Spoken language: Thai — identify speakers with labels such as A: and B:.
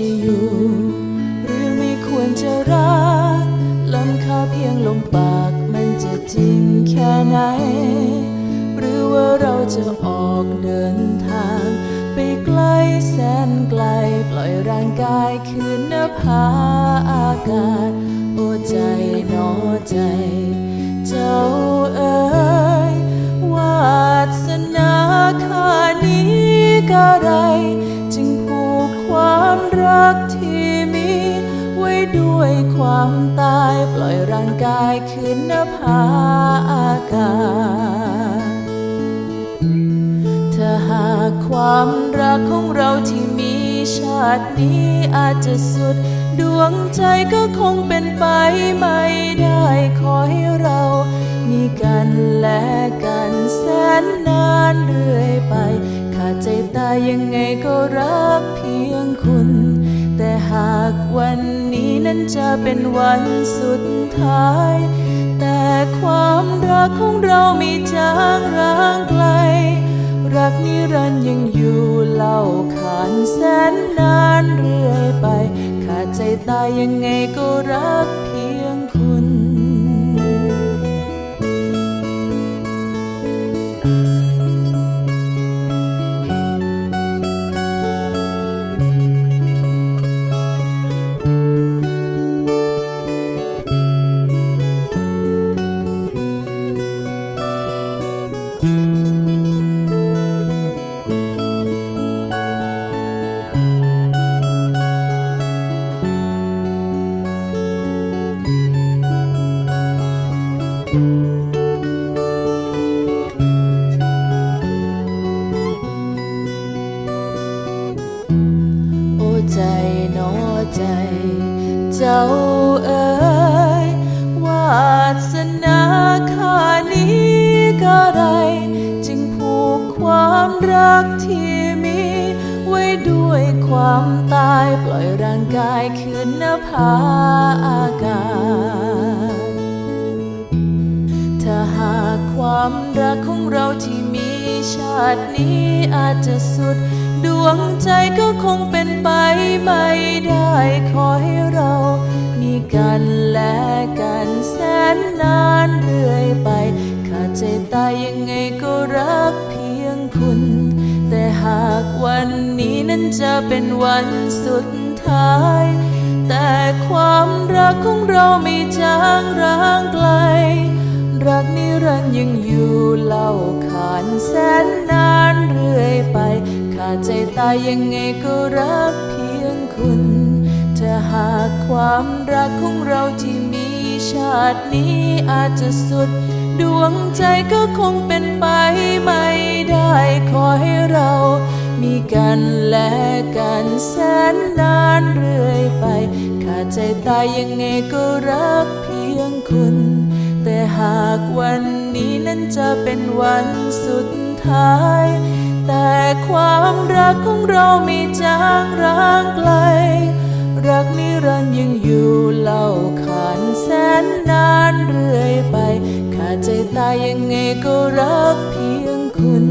A: จะอยู่ หรือไม่ควรจะรักลำคาเพียงลมปากมันจะจริงแค่ไหน หรือว่าเราจะออกเดินทาง ไปไกลแสนไกล ปล่อยร่างกายคืนนภาอากาศ โอ้ใจหนอใจ เจ้าเอ๋ยวาสนาข้านี้กะไร จึงผูกความ รักที่มี ไว้ด้วยความตายปล่อยร่างกายคืนนภาอากาศถ้าหากความรักของเราที่มีชาตินี้อาจจะสุด ดวงใจก็คงเป็นไปไม่ได้ขอให้เรามีกันและกันแสนนานเรื่อยไป ขาดใจตายยังไงก็รักเพียงคุณากวันนี้นั้นจะเป็นวันสุดท้าย แต่ความรักของเราไม่จางร้างไกล รักนิรันดร์ยังอยู่เล่าขานแสนนานเรื่อยไป ขาดใจตายยังไงก็รักเพียง จ้าเอ๋ยวาสนาข้านี้ก็ไร จึงผูกความรักที่มี ไว้ด้วยความตายปล่อยร่างกายคืนนภาอากาศ ถ้าหากความรักของเราที่มีชาตินี้อาจจะสุด ดวงใจก็คงเป็นไปไม่ได้ขอให้เรามีกันและกันแสนนานเรื่อยไป ขาดใจตายยังไงก็รักเพียงคุณ แต่หากวันนี้นั้นจะเป็นวันสุดท้าย แต่ความรักของเราไม่จางร้างไกล รักนิรันดร์ยังอยู่เล่าขานแสนนาน ใจตายยังไงก็รักเพียงคุณ ถ้าหากความรักของเราที่มีชาตินี้อาจจะสุด ดวงใจก็คงเป็นไปไม่ได้ขอให้เรา มีกันและกันแสนนานเรื่อยไป ขาดใจตายยังไงก็รักเพียงคุณ แต่หากวันนี้นั้นจะเป็นวันสุดท้าย แต่ความรักของเรามีจางร้างไกล รักนิรันยังอยู่เล่าขานแสนนานเรื่อยไป ขาดใจตายยังไงก็รักเพียงคุณ